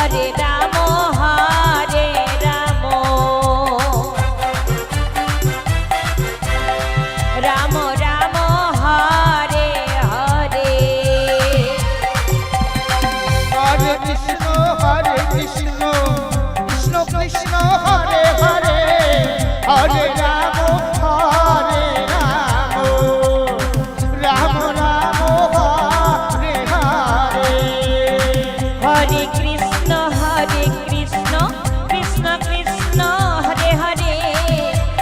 Hare Ram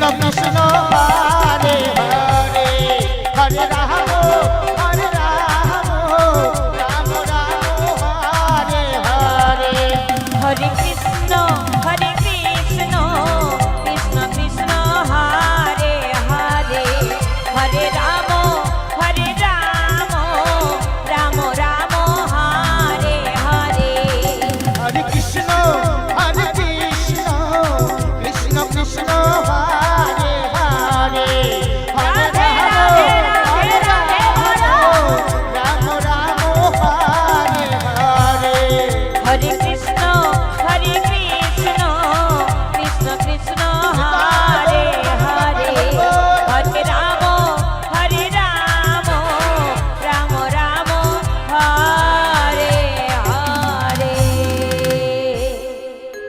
love, no Krishna Hare Krishna